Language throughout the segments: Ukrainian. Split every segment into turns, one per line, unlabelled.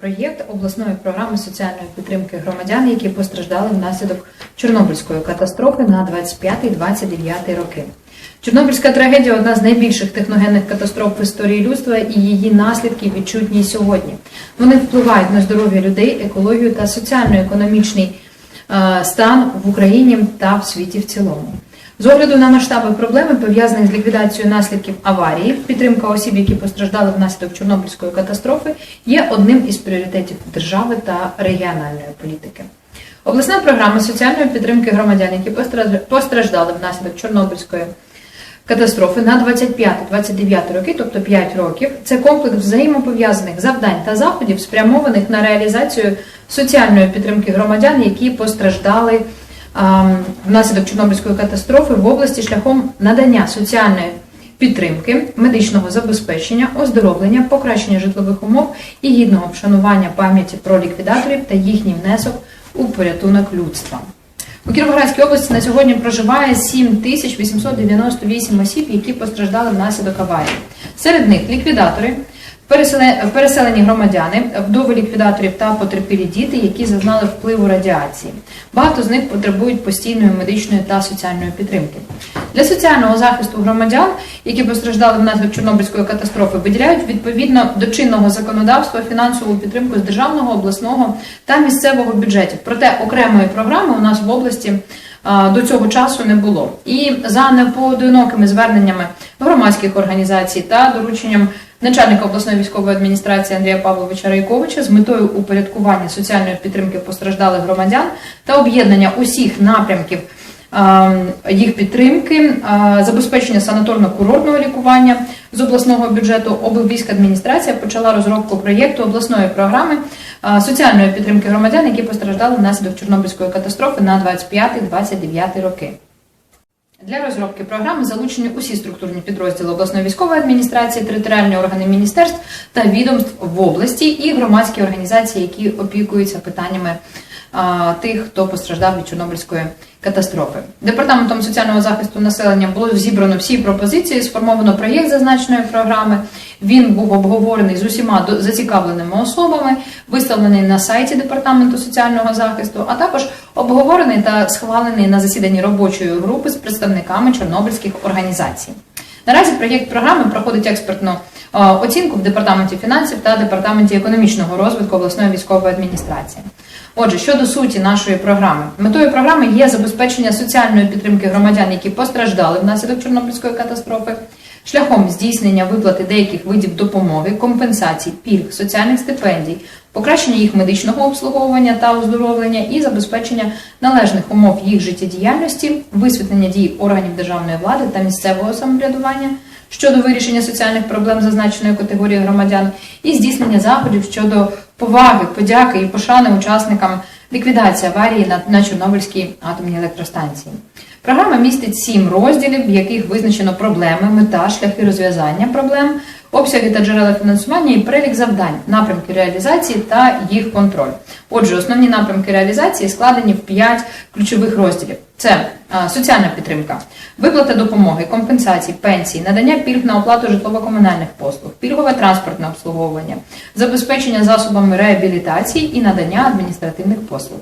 Проєкт обласної програми соціальної підтримки громадян, які постраждали внаслідок Чорнобильської катастрофи на 25-29 роки. Чорнобильська трагедія одна з найбільших техногенних катастроф в історії людства, і її наслідки відчутні сьогодні. Вони впливають на здоров'я людей, екологію та соціально-економічний е, стан в Україні та в світі в цілому. З огляду на масштаби проблеми, пов'язаних з ліквідацією наслідків аварії, підтримка осіб, які постраждали внаслідок Чорнобильської катастрофи, є одним із пріоритетів держави та регіональної політики. Обласна програма соціальної підтримки громадян, які постра- постраждали внаслідок Чорнобильської катастрофи на 25-29 роки, тобто 5 років, це комплекс взаємопов'язаних завдань та заходів, спрямованих на реалізацію соціальної підтримки громадян, які постраждали внаслідок Чорнобильської катастрофи в області шляхом надання соціальної підтримки, медичного забезпечення, оздоровлення, покращення житлових умов і гідного вшанування пам'яті про ліквідаторів та їхній внесок у порятунок людства. У Кіровоградській області на сьогодні проживає 7898 осіб, які постраждали внаслідок аварії. Серед них ліквідатори, переселені громадяни, вдови ліквідаторів та потерпілі діти, які зазнали впливу радіації. Багато з них потребують постійної медичної та соціальної підтримки. Для соціального захисту громадян, які постраждали внаслідок Чорнобильської катастрофи, виділяють відповідно до чинного законодавства фінансову підтримку з державного, обласного та місцевого бюджетів. Проте окремої програми у нас в області до цього часу не було. І за непоодинокими зверненнями громадських організацій та дорученням начальника обласної військової адміністрації Андрія Павловича Райковича з метою упорядкування соціальної підтримки постраждалих громадян та об'єднання усіх напрямків їх підтримки, забезпечення санаторно-курортного лікування з обласного бюджету адміністрація почала розробку проєкту обласної програми соціальної підтримки громадян, які постраждали внаслідок Чорнобильської катастрофи на 25-29 роки. Для розробки програми залучені усі структурні підрозділи обласної військової адміністрації, територіальні органи міністерств та відомств в області і громадські організації, які опікуються питаннями а, тих, хто постраждав від Чорнобильської катастрофи. Департаментом соціального захисту населення було зібрано всі пропозиції, сформовано проєкт зазначеної програми. Він був обговорений з усіма зацікавленими особами, виставлений на сайті департаменту соціального захисту, а також обговорений та схвалений на засіданні робочої групи з представниками чорнобильських організацій. Наразі проєкт програми проходить експертну е, оцінку в департаменті фінансів та департаменті економічного розвитку обласної військової адміністрації. Отже, щодо суті нашої програми, метою програми є забезпечення соціальної підтримки громадян, які постраждали внаслідок Чорнобильської катастрофи, шляхом здійснення виплати деяких видів допомоги, компенсацій, пільг, соціальних стипендій, покращення їх медичного обслуговування та оздоровлення і забезпечення належних умов їх життєдіяльності, висвітлення дій органів державної влади та місцевого самоврядування щодо вирішення соціальних проблем зазначеної категорії громадян і здійснення заходів щодо поваги, подяки і пошани учасникам ліквідації аварії на, на Чорнобильській атомній електростанції. Програма містить сім розділів, в яких визначено проблеми, мета, шляхи розв'язання проблем, обсяги та джерела фінансування і перелік завдань, напрямки реалізації та їх контроль. Отже, основні напрямки реалізації складені в п'ять ключових розділів: це соціальна підтримка, виплата допомоги, компенсації, пенсії, надання пільг на оплату житлово-комунальних послуг, пільгове транспортне обслуговування, забезпечення засобами реабілітації і надання адміністративних послуг.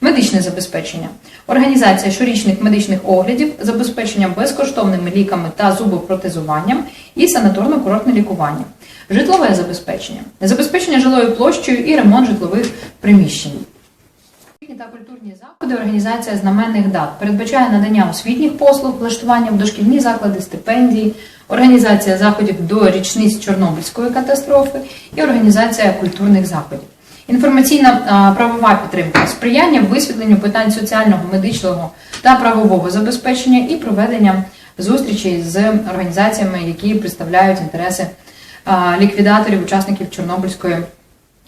Медичне забезпечення, організація щорічних медичних оглядів, забезпечення безкоштовними ліками та зубопротезуванням і санаторно-курортне лікування, житлове забезпечення, забезпечення жилою площею і ремонт житлових приміщень. Освітні та культурні заходи організація знаменних дат передбачає надання освітніх послуг, влаштування в дошкільні заклади, стипендії, організація заходів до річниць Чорнобильської катастрофи і організація культурних заходів. Інформаційна правова підтримка, сприяння висвітленню питань соціального, медичного та правового забезпечення і проведення зустрічей з організаціями, які представляють інтереси ліквідаторів, учасників Чорнобильської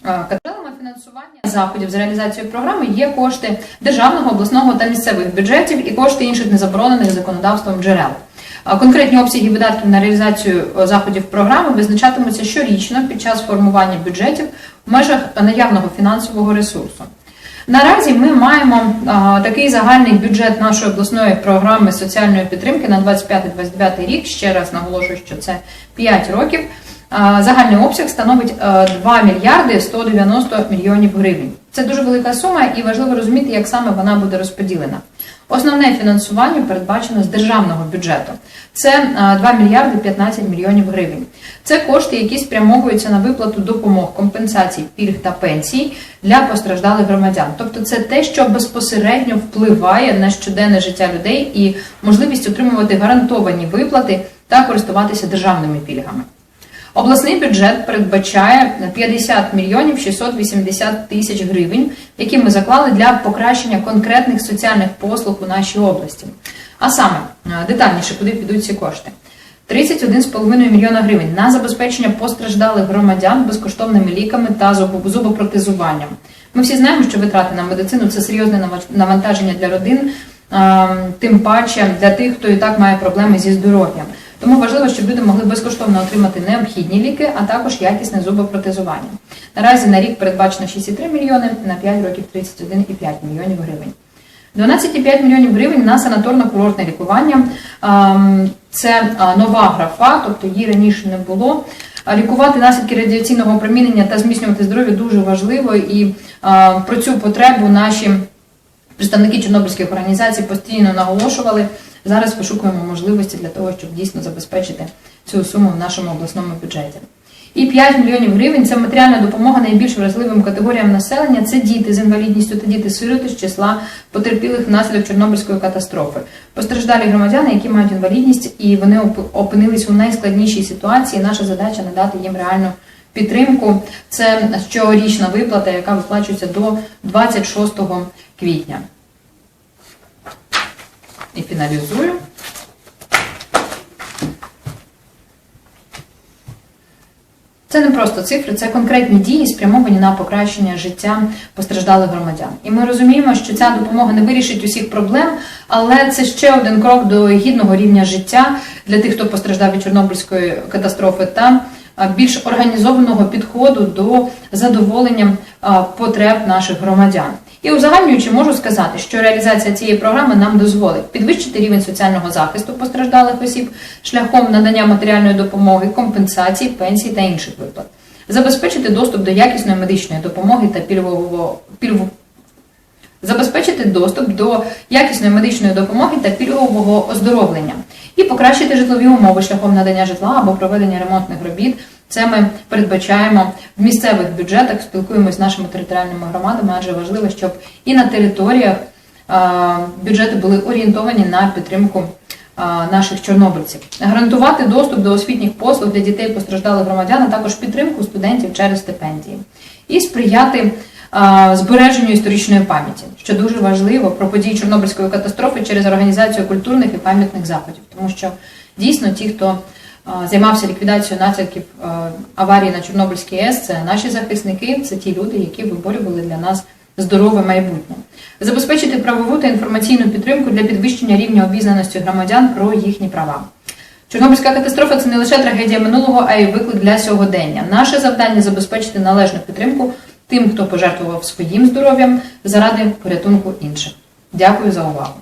Каталами фінансування заходів з реалізацією програми є кошти державного, обласного та місцевих бюджетів і кошти інших незаборонених законодавством джерел. Конкретні обсяги видатків на реалізацію е, заходів програми визначатимуться щорічно під час формування бюджетів в межах наявного фінансового ресурсу. Наразі ми маємо а, такий загальний бюджет нашої обласної програми соціальної підтримки на 25-29 рік. Ще раз наголошую, що це 5 років. А, Загальний обсяг становить е, 2 мільярди 190 мільйонів гривень. Це дуже велика сума, і важливо розуміти, як саме вона буде розподілена. Основне фінансування передбачено з державного бюджету. Це е, 2 мільярди 15 мільйонів гривень. Це кошти, які спрямовуються на виплату допомог, компенсацій, пільг та пенсій для постраждалих громадян. Тобто, це те, що безпосередньо впливає на щоденне життя людей і можливість отримувати гарантовані виплати та користуватися державними пільгами. Обласний бюджет передбачає 50 мільйонів 680 тисяч гривень, які ми заклали для покращення конкретних соціальних послуг у нашій області. А саме е, детальніше, куди підуть ці кошти. 31,5 мільйона гривень на забезпечення постраждалих громадян безкоштовними ліками та зубо- зубопротезуванням. Ми всі знаємо, що витрати на медицину це серйозне нава- навантаження для родин, тим паче для тих, хто і так має проблеми зі здоров'ям. Тому важливо, щоб люди могли безкоштовно отримати необхідні ліки, а також якісне зубопротезування. Наразі на рік передбачено 6,3 мільйони, на 5 років 31,5 мільйонів гривень. 12,5 мільйонів гривень на санаторно-курортне лікування. Ем, Це нова графа, тобто її раніше не було. Лікувати наслідки радіаційного опромінення та зміцнювати здоров'я дуже важливо, і про цю потребу наші представники чорнобильських організацій постійно наголошували. Зараз вишукуємо можливості для того, щоб дійсно забезпечити цю суму в нашому обласному бюджеті. І 5 мільйонів гривень це матеріальна допомога найбільш вразливим категоріям населення. Це діти з інвалідністю та діти-сироти з числа потерпілих внаслідок Чорнобильської катастрофи. Постраждалі громадяни, які мають інвалідність, і вони опинились у найскладнішій ситуації. Наша задача надати їм реальну підтримку. Це щорічна виплата, яка виплачується до 26 квітня. І фіналізую. Це не просто цифри, це конкретні дії, спрямовані на покращення життя постраждалих громадян. І ми розуміємо, що ця допомога не вирішить усіх проблем, але це ще один крок до гідного рівня життя для тих, хто постраждав від Чорнобильської катастрофи, та більш організованого підходу до задоволення потреб наших громадян. І узагальнюючи, можу сказати, що реалізація цієї програми нам дозволить підвищити рівень соціального захисту постраждалих осіб шляхом надання матеріальної допомоги, компенсацій, пенсій та інших виплат, забезпечити доступ до якісної медичної допомоги та пільгового пільгу. Забезпечити доступ до якісної медичної допомоги та пільгового оздоровлення і покращити житлові умови шляхом надання житла або проведення ремонтних робіт. Це ми передбачаємо в місцевих бюджетах, спілкуємось з нашими територіальними громадами, адже важливо, щоб і на територіях бюджети були орієнтовані на підтримку наших чорнобильців. Гарантувати доступ до освітніх послуг для дітей постраждалих громадян, а також підтримку студентів через стипендії. І сприяти збереженню історичної пам'яті, що дуже важливо про події Чорнобильської катастрофи через організацію культурних і пам'ятних заходів, тому що дійсно ті, хто займався ліквідацією наслідків аварії на Чорнобильській АЕС, це наші захисники, це ті люди, які виборювали для нас здорове майбутнє, забезпечити правову та інформаційну підтримку для підвищення рівня обізнаності громадян про їхні права. Чорнобильська катастрофа це не лише трагедія минулого, а й виклик для сьогодення. Наше завдання забезпечити належну підтримку тим, хто пожертвував своїм здоров'ям заради порятунку інших. Дякую за увагу.